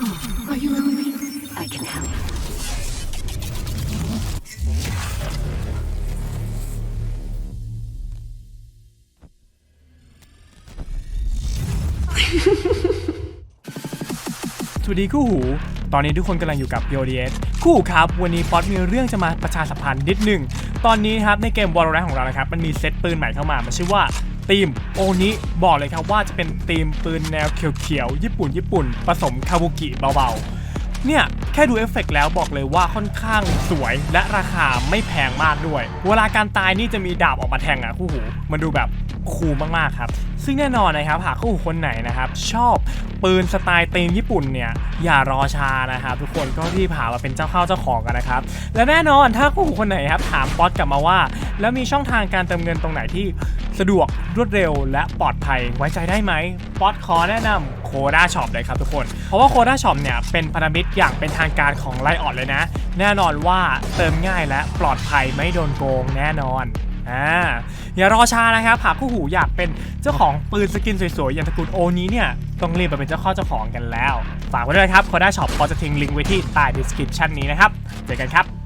Are you lonely? I can help. สวัสดีคู่หู ตอนนี้ทุกคนกำลังอยู่กับ PODS คู่หูครับ วันนี้ป๊อตมีเรื่องจะมาประชาสัมพันธ์นิดหนึ่ง ตอนนี้ครับในเกม Valorant ของเรานะครับ มันมีเซตปืนใหม่เข้ามา มันชื่อว่า ธีมโอนี้บอกเลยครับว่าจะเป็นธีมปืนแนวเขียวๆ ญี่ปุ่นญี่ปุ่น ผสมคาบุกิเบาๆ เนี่ย แค่ดูเอฟเฟกต์แล้วบอกเลยว่าค่อนข้างสวยและราคาไม่แพงมากด้วย เวลาการตายนี่จะมีดาบออกมาแทงอะคู่หู มันดูแบบ คูลมากๆครับ ซึ่งแน่นอนนะครับหากคู่หูคนไหนนะครับชอบปืนสไตล์ตีมญี่ปุ่นเนี่ยอย่ารอช้านะครับ ทุกคนก็รีบหามาเป็นเจ้าเข้าเจ้าของกันนะครับ และแน่นอนถ้าคู่หูคนไหนครับถามป๊อตกลับมาว่า แล้วมีช่องทางการเติมเงินตรงไหนที่สะดวกรวดเร็ว และปลอดภัยไว้ใจได้ไหมป๊อตขอแนะนำโคด้าช็อปเลยครับทุกคน เพราะว่าโคด้าช็อปเนี่ยเป็นพันธมิตรอย่างเป็นทางการของไลออดเลยนะ แน่นอนว่าเติมง่ายและปลอดภัยไม่โดนโกงแน่นอน อ่าอย่ารอช้านะครับหากคู่หูอยากเป็นเจ้าของปืนสกินสวยๆอย่างตระกูลโอนี้เนี่ยต้องรีบมาเป็นเจ้าข้อเจ้าของกันแล้ว ฝากไว้ด้วยครับคนได้ช็อปพอจะทิ้งลิงก์ไว้ที่ใต้ดีสคริปชันนี้นะครับ เจอกันครับ